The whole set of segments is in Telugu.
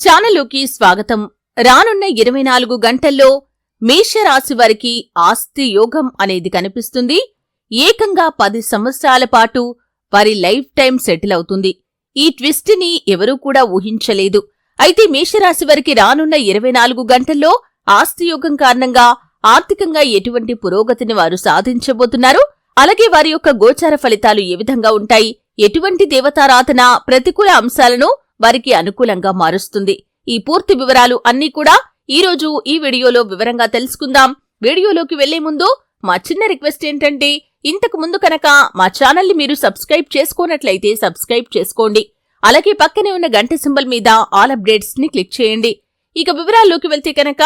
ఛానల్లోకి స్వాగతం. రానున్న ఇరవై నాలుగు గంటల్లో మేషరాశి వారికి ఆస్తి యోగం అనేది కనిపిస్తుంది. ఏకంగా పది సంవత్సరాల పాటు వారి లైఫ్ టైం సెటిల్ అవుతుంది. ఈ ట్విస్ట్ని ఎవరూ కూడా ఊహించలేదు. అయితే మేషరాశి వారికి రానున్న ఇరవై నాలుగు గంటల్లో ఆస్తి యోగం కారణంగా ఆర్థికంగా ఎటువంటి పురోగతిని వారు సాధించబోతున్నారు. అలాగే వారి యొక్క గోచార ఫలితాలు ఏ విధంగా ఉంటాయి? ఎటువంటి దేవతారాధన ప్రతికూల అంశాలను వారికి అనుకూలంగా మారుస్తుంది. ఈ పూర్తి వివరాలు అన్నీ కూడా ఈ రోజు ఈ వీడియోలో వివరంగా తెలుసుకుందాం. వీడియోలోకి వెళ్ళే ముందు మా చిన్న రిక్వెస్ట్ ఏంటంటే ఇంతకు ముందు కనుక మా ఛానల్ని మీరు సబ్స్క్రైబ్ చేసుకోనట్లయితే సబ్స్క్రైబ్ చేసుకోండి. అలాగే పక్కనే ఉన్న గంట సింబల్ మీద ఆల్ అప్డేట్స్ని క్లిక్ చేయండి. ఇక వివరాల్లోకి వెళ్తే కనుక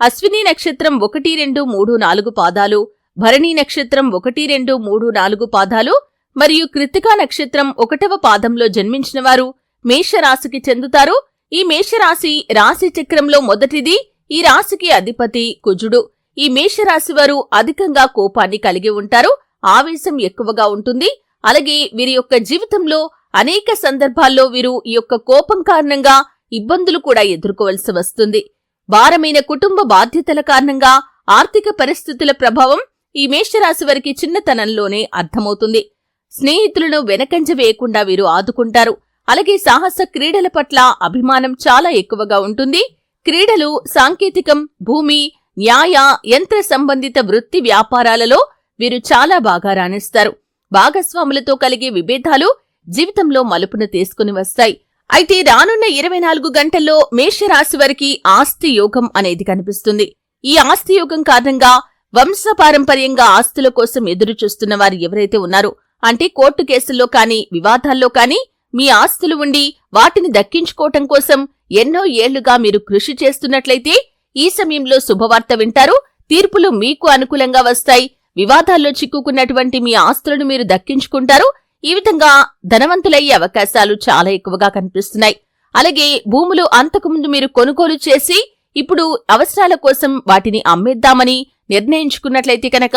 అశ్విని నక్షత్రం ఒకటి రెండు మూడు నాలుగు పాదాలు భరణి నక్షత్రం ఒకటి రెండు మూడు నాలుగు పాదాలు మరియు కృతికా నక్షత్రం ఒకటవ పాదంలో జన్మించిన వారు మేషరాశికి చెందుతారు. ఈ మేషరాశి రాశి చక్రంలో మొదటిది ఈ రాశికి అధిపతి కుజుడు. ఈ మేషరాశి వారు అధికంగా కోపాన్ని కలిగి ఉంటారు. ఆవేశం ఎక్కువగా ఉంటుంది. అలాగే వీరి యొక్క జీవితంలో అనేక సందర్భాల్లో వీరు ఈ యొక్క కోపం కారణంగా ఇబ్బందులు కూడా ఎదుర్కోవలసి వస్తుంది. భారమైన కుటుంబ బాధ్యతల కారణంగా ఆర్థిక పరిస్థితుల ప్రభావం ఈ మేషరాశి వారికి చిన్నతనంలోనే అర్థమవుతుంది. స్నేహితులను వెనకంజ వేయకుండా వీరు ఆదుకుంటారు. అలాగే సాహస క్రీడల పట్ల అభిమానం చాలా ఎక్కువగా ఉంటుంది. క్రీడలు సాంకేతికం భూమి న్యాయ యంత్ర సంబంధిత వృత్తి వ్యాపారాలలో వీరు చాలా బాగా రాణిస్తారు. భాగస్వాములతో కలిగే విభేదాలు జీవితంలో మలుపును తీసుకుని వస్తాయి. అయితే రానున్న ఇరవై నాలుగు గంటల్లో మేషరాశి వారికి ఆస్తి యోగం అనేది కనిపిస్తుంది. ఈ ఆస్తి యోగం కారణంగా వంశపారంపర్యంగా ఆస్తుల కోసం ఎదురు చూస్తున్న వారు ఎవరైతే ఉన్నారో అంటే కోర్టు కేసుల్లో కానీ వివాదాల్లో కానీ మీ ఆస్తులు ఉండి వాటిని దక్కించుకోవటం కోసం ఎన్నో ఏళ్ళుగా మీరు కృషి చేస్తున్నట్లయితే ఈ సమయంలో శుభవార్త వింటారు. తీర్పులు మీకు అనుకూలంగా వస్తాయి. వివాదాల్లో చిక్కుకున్నటువంటి మీ ఆస్తులను మీరు దక్కించుకుంటారు. ఈ విధంగా ధనవంతులయ్యే అవకాశాలు చాలా ఎక్కువగా కనిపిస్తున్నాయి. అలాగే భూములు అంతకుముందు మీరు కొనుగోలు చేసి ఇప్పుడు అవసరాల కోసం వాటిని అమ్మేద్దామని నిర్ణయించుకున్నట్లయితే కనుక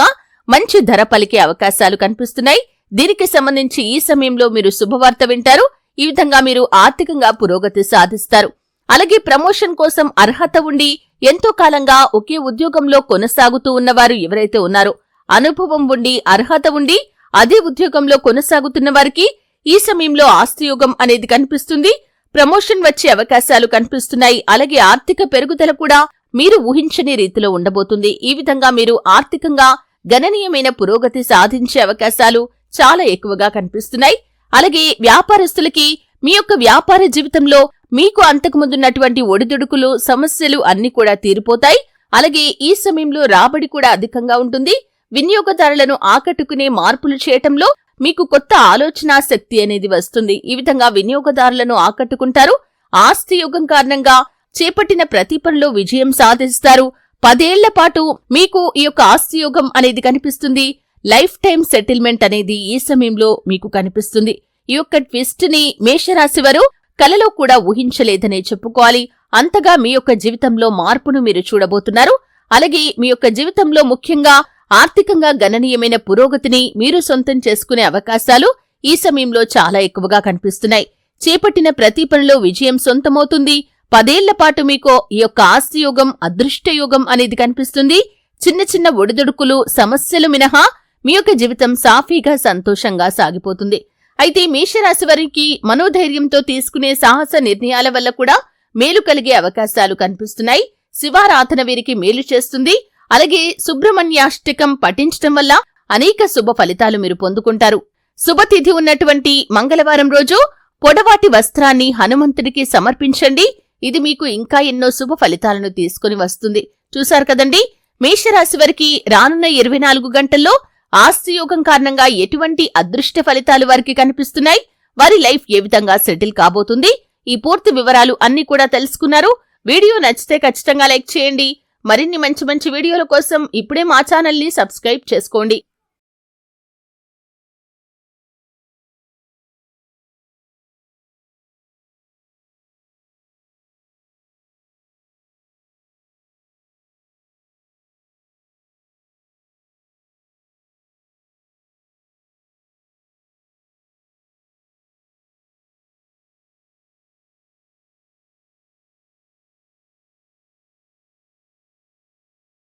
మంచి ధర పలికే అవకాశాలు కనిపిస్తున్నాయి. దీనికి సంబంధించి ఈ సమయంలో మీరు శుభవార్త వింటారు. ఈ విధంగా మీరు ఆర్థికంగా పురోగతి సాధిస్తారు. అలాగే ప్రమోషన్ కోసం అర్హత ఉండి ఎంతో కాలంగా ఒకే ఉద్యోగంలో కొనసాగుతూ ఉన్నవారు ఎవరైతే ఉన్నారో అనుభవం ఉండి అర్హత ఉండి అదే ఉద్యోగంలో కొనసాగుతున్న వారికి ఈ సమయంలో ఆస్తియోగం అనేది కనిపిస్తుంది. ప్రమోషన్ వచ్చే అవకాశాలు కనిపిస్తున్నాయి. అలాగే ఆర్థిక పెరుగుదల కూడా మీరు ఊహించని రీతిలో ఉండబోతుంది. ఈ విధంగా మీరు ఆర్థికంగా గణనీయమైన పురోగతి సాధించే అవకాశాలు చాలా ఎక్కువగా కనిపిస్తున్నాయి. అలాగే వ్యాపారస్తులకి మీ యొక్క వ్యాపార జీవితంలో మీకు అంతకుముందున్నటువంటి ఒడిదుడుకులు సమస్యలు అన్ని కూడా తీరిపోతాయి. అలాగే ఈ సమయంలో రాబడి కూడా అధికంగా ఉంటుంది. వినియోగదారులను ఆకట్టుకునే మార్పులు చేయటంలో మీకు కొత్త ఆలోచనా శక్తి అనేది వస్తుంది. ఈ విధంగా వినియోగదారులను ఆకట్టుకుంటారు. ఆస్తి యుగం కారణంగా చేపట్టిన ప్రతి పనిలో విజయం సాధిస్తారు. పదేళ్ళ పాటు మీకు ఈ యొక్క ఆస్తి యోగం అనేది కనిపిస్తుంది. లైఫ్ టైం సెటిల్మెంట్ అనేది ఈ సమయంలో మీకు కనిపిస్తుంది. ఈ యొక్క ట్విస్ట్ని మేషరాశి వారు కలలో కూడా ఊహించలేదనే చెప్పుకోవాలి. అంతగా మీ యొక్క జీవితంలో మార్పును మీరు చూడబోతున్నారు. అలాగే మీ యొక్క జీవితంలో ముఖ్యంగా ఆర్థికంగా గణనీయమైన పురోగతిని మీరు సొంతం చేసుకునే అవకాశాలు ఈ సమయంలో చాలా ఎక్కువగా కనిపిస్తున్నాయి. చేపట్టిన ప్రతి పనిలో విజయం సొంతమవుతుంది. పదేళ్ళ పాటు మీకు ఈ యొక్క ఆస్తియోగం అదృష్టయోగం అనేది కనిపిస్తుంది. చిన్న చిన్న ఒడిదుడుకులు సమస్యలు మినహా మీ యొక్క జీవితం సాఫీగా సంతోషంగా సాగిపోతుంది. అయితే మేషరాశి వారికి మనోధైర్యంతో తీసుకునే సాహస నిర్ణయాల వల్ల కూడా మేలు కలిగే అవకాశాలు కనిపిస్తున్నాయి. శివారాధన వీరికి మేలు చేస్తుంది. అలాగే సుబ్రహ్మణ్యాష్టకం పఠించటం వల్ల అనేక శుభ ఫలితాలు మీరు పొందుకుంటారు. శుభతిథి ఉన్నటువంటి మంగళవారం రోజు పొడవాటి వస్త్రాన్ని హనుమంతుడికి సమర్పించండి. ఇది మీకు ఇంకా ఎన్నో శుభ ఫలితాలను తీసుకుని వస్తుంది. చూశారు కదండి? మేషరాశి వారికి రానున్న ఇరవై నాలుగు గంటల్లో ఆస్తియోగం కారణంగా ఎటువంటి అదృష్ట ఫలితాలు వారికి కనిపిస్తున్నాయి? వారి లైఫ్ ఏ విధంగా సెటిల్ కాబోతుంది? ఈ పూర్తి వివరాలు అన్ని కూడా తెలుసుకున్నారు. వీడియో నచ్చితే ఖచ్చితంగా లైక్ చేయండి. మరిన్ని మంచి మంచి వీడియోల కోసం ఇప్పుడే మా ఛానల్ని సబ్స్క్రైబ్ చేసుకోండి.